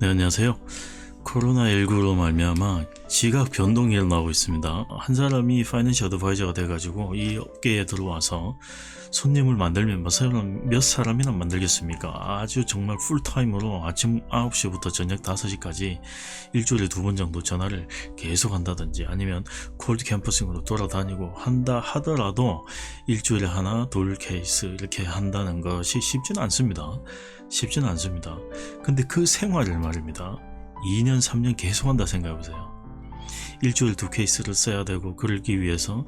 네, 안녕하세요. 코로나19로 말미암아 지각 변동이 일어나고 있습니다. 한 사람이 파이낸셜 어드바이저가 돼가지고 이 업계에 들어와서 손님을 만들면 몇, 사람, 몇 사람이나 만들겠습니까? 아주 정말 풀타임으로 아침 9시부터 저녁 5시까지 일주일에 두 번 정도 전화를 계속 한다든지 아니면 콜드 캠퍼싱으로 돌아다니고 한다 하더라도 일주일에 하나, 둘 케이스 이렇게 한다는 것이 쉽지는 않습니다. 쉽지는 않습니다. 근데 그 생활을 말입니다. 2년, 3년 계속 한다 생각해 보세요. 일주일 두 케이스를 써야 되고, 그러기 위해서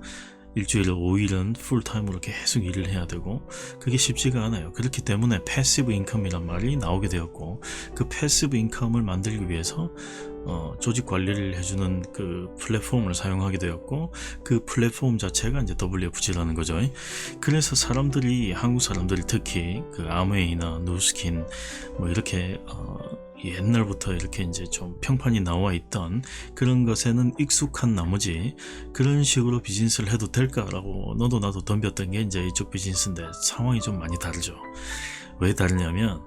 일주일에 5일은 풀타임으로 계속 일을 해야 되고, 그게 쉽지가 않아요. 그렇기 때문에 패시브 인컴이란 말이 나오게 되었고, 그 패시브 인컴을 만들기 위해서 어, 조직 관리를 해주는 그 플랫폼을 사용하게 되었고, 그 플랫폼 자체가 이제 WFG라는 거죠. 그래서 사람들이, 한국 사람들이 특히 그 아메이나 누스킨, 뭐 이렇게, 어, 옛날부터 이렇게 이제 좀 평판이 나와 있던 그런 것에는 익숙한 나머지 그런 식으로 비즈니스를 해도 될까라고 너도 나도 덤볐던 게 이제 이쪽 비즈니스인데 상황이 좀 많이 다르죠. 왜 다르냐면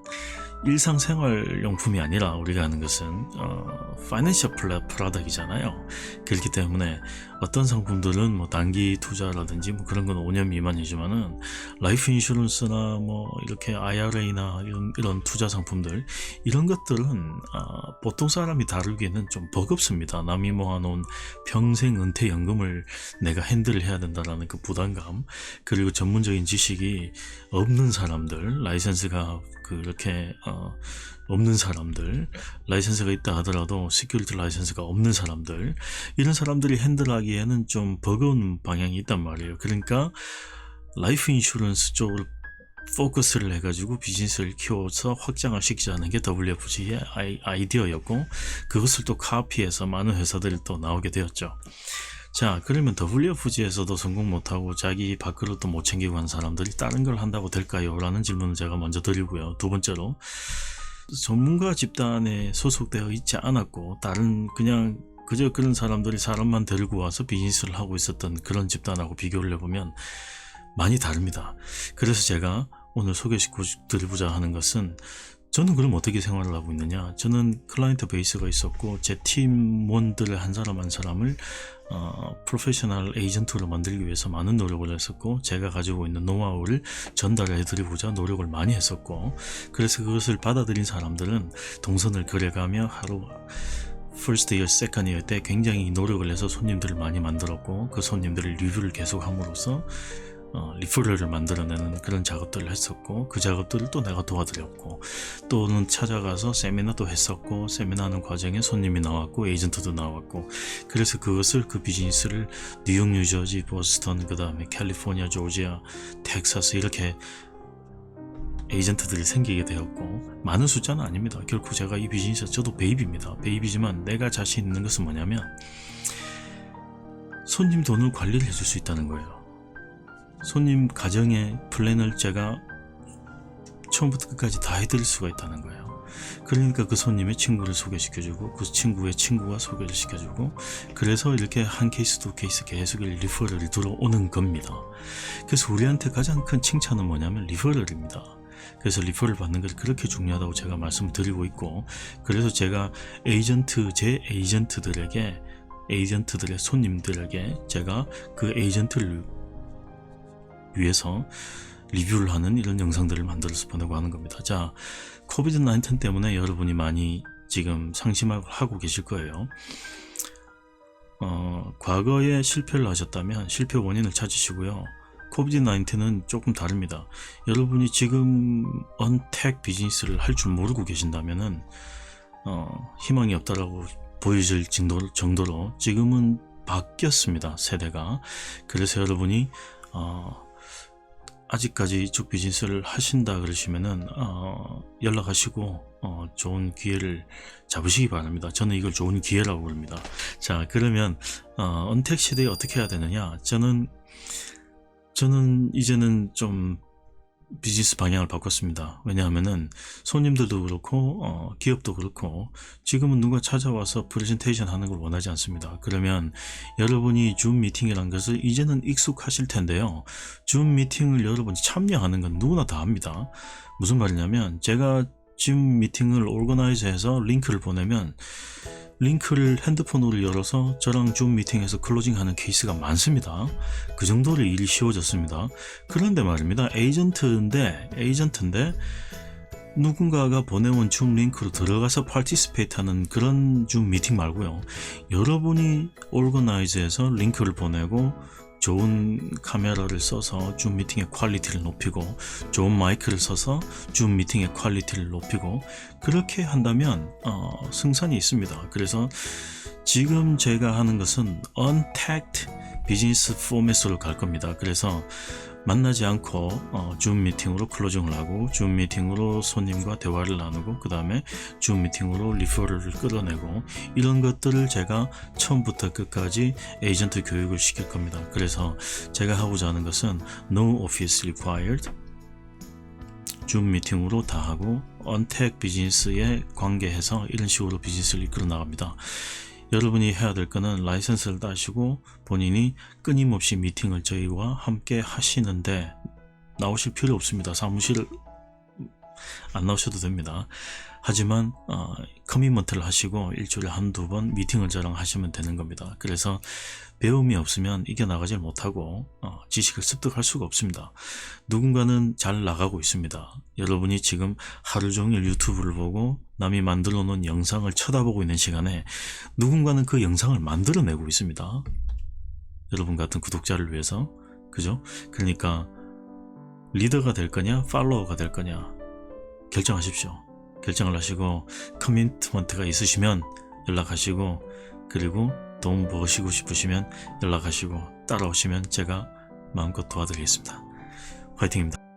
일상생활용품이 아니라 우리가 하는 것은 어, 파이낸셜 프로덕이잖아요. 그렇기 때문에 어떤 상품들은 뭐 단기 투자라든지 뭐 그런 건 5년 미만이지만은 라이프 인슈런스나 뭐 이렇게 IRA나 이런, 이런 투자 상품들 이런 것들은 어, 보통 사람이 다루기에는 좀 버겁습니다. 남이 모아놓은 평생 은퇴 연금을 내가 핸들을 해야 된다라는 그 부담감 그리고 전문적인 지식이 없는 사람들 라이센스가 그렇게 어, 없는 사람들 라이센스가 있다 하더라도 시큐리티 라이센스가 없는 사람들 이런 사람들이 핸들하기에는 좀 버거운 방향이 있단 말이에요. 그러니까 라이프 인슈런스 쪽으로 포커스를 해가지고 비즈니스를 키워서 확장을 시키자는 게 WFG의 아이, 아이디어였고 그것을 또 카피해서 많은 회사들이 또 나오게 되었죠 자 그러면 WFG에서도 성공 못하고 자기 밥그릇도 못 챙기고 한 사람들이 다른 걸 한다고 될까요? 라는 질문을 제가 먼저 드리고요 두 번째로 전문가 집단에 소속되어 있지 않았고 다른 그냥 그저 그런 사람들이 사람만 데리고 와서 비즈니스를 하고 있었던 그런 집단하고 비교를 해보면 많이 다릅니다. 그래서 제가 오늘 소개시켜 드리고자 하는 것은 저는 그럼 어떻게 생활을 하고 있느냐? 저는 클라이언트 베이스가 있었고 제 팀원들 한 사람 한 사람을 어, 프로페셔널 에이전트로 만들기 위해서 많은 노력을 했었고 제가 가지고 있는 노하우를 전달해 드리고자 노력을 많이 했었고 그래서 그것을 받아들인 사람들은 동선을 그려가며 하루 first year, 때 굉장히 노력을 해서 손님들을 많이 만들었고 그 손님들을 리뷰를 계속 함으로써 어, 리퍼럴을 만들어내는 그런 작업들을 했었고 그 작업들을 또 내가 도와드렸고 또는 찾아가서 세미나도 했었고 세미나하는 과정에 손님이 나왔고 에이전트도 나왔고 그래서 그것을 그 비즈니스를 뉴욕, 뉴저지, 보스턴 그 다음에 캘리포니아, 조지아, 텍사스 이렇게 에이전트들이 생기게 되었고 많은 숫자는 아닙니다. 결코 제가 이 비즈니스 저도 베이비입니다. 베이비지만 내가 자신 있는 것은 뭐냐면 손님 돈을 관리를 해줄 수 있다는 거예요. 손님 가정의 플랜을 제가 처음부터 끝까지 다 해드릴 수가 있다는 거예요. 그러니까 그 손님의 친구를 소개시켜주고 그 친구의 친구가 소개를 시켜주고 그래서 이렇게 한 케이스 두 케이스 계속 리퍼럴이 들어오는 겁니다. 그래서 우리한테 가장 큰 칭찬은 뭐냐면 리퍼럴입니다. 그래서 리퍼럴 받는 것이 그렇게 중요하다고 제가 말씀을 드리고 있고 그래서 제가 에이전트 제 에이전트들에게 에이전트들의 손님들에게 제가 그 에이전트를 위해서 리뷰를 하는 이런 영상들을 만들어서 보내고 하는 겁니다. 자, 코비드 19 때문에 여러분이 많이 지금 상심하고 계실 거예요. 어, 과거에 실패를 하셨다면 실패 원인을 찾으시고요. 코비드 19은 조금 다릅니다. 여러분이 지금 언택 비즈니스를 할 줄 모르고 계신다면은 어, 희망이 없다라고 보여질 정도, 정도로 지금은 바뀌었습니다. 세대가. 그래서 여러분이 어, 아직까지 이쪽 비즈니스를 하신다 그러시면은 어, 연락하시고 어, 좋은 기회를 잡으시기 바랍니다. 저는 이걸 좋은 기회라고 부릅니다. 자 그러면 어, 언택 시대에 어떻게 해야 되느냐? 저는 저는 이제는 좀 비즈니스 방향을 바꿨습니다. 왜냐하면은 손님들도 그렇고 어, 기업도 그렇고 지금은 누가 찾아와서 프레젠테이션 하는 걸 원하지 않습니다. 그러면 여러분이 줌 미팅이라는 것을 이제는 익숙하실 텐데요. 줌 미팅을 여러분이 참여하는 건 누구나 다 합니다. 무슨 말이냐면 제가 줌 미팅을 오르거나이즈해서 링크를 보내면 링크를 핸드폰으로 열어서 저랑 줌 미팅에서 클로징하는 케이스가 많습니다. 그 정도로 일이 쉬워졌습니다. 그런데 말입니다. 에이전트인데 에이전트인데 누군가가 보내온 줌 링크로 들어가서 파티스페이트 하는 그런 줌 미팅 말고요. 여러분이 오르거나이즈해서 링크를 보내고 좋은 카메라를 써서 줌 미팅의 퀄리티를 높이고 좋은 마이크를 써서 줌 미팅의 퀄리티를 높이고 그렇게 한다면 어, 승산이 있습니다. 그래서 지금 제가 하는 것은 untagged 비즈니스 포맷으로 갈 겁니다. 그래서 만나지 않고 어, 줌 미팅으로 클로징을 하고 줌 미팅으로 손님과 대화를 나누고 그 다음에 줌 미팅으로 리퍼럴을 끌어내고 이런 것들을 제가 처음부터 끝까지 에이전트 교육을 시킬 겁니다. 그래서 제가 하고자 하는 것은 No Office Required 줌 미팅으로 다 하고 언택 비즈니스에 관계해서 이런 식으로 비즈니스를 이끌어 나갑니다. 여러분이 해야 될 거는 라이선스를 따시고 본인이 끊임없이 미팅을 저희와 함께 하시는데 나오실 필요 없습니다. 사무실 안 나오셔도 됩니다. 하지만 어, 커미먼트를 하시고 일주일에 한두 번 미팅을 저랑 하시면 되는 겁니다. 그래서 배움이 없으면 이겨나가질 못하고 어, 지식을 습득할 수가 없습니다. 누군가는 잘 나가고 있습니다. 여러분이 지금 하루 종일 유튜브를 보고 남이 만들어 놓은 영상을 쳐다보고 있는 시간에 누군가는 그 영상을 만들어내고 있습니다. 여러분 같은 구독자를 위해서 그죠? 그러니까 리더가 될 거냐 팔로워가 될 거냐 결정하십시오. 결정을 하시고 커미트먼트가 있으시면 연락하시고 그리고 돈 버시고 싶으시면 연락하시고 따라오시면 제가 마음껏 도와드리겠습니다. 화이팅입니다.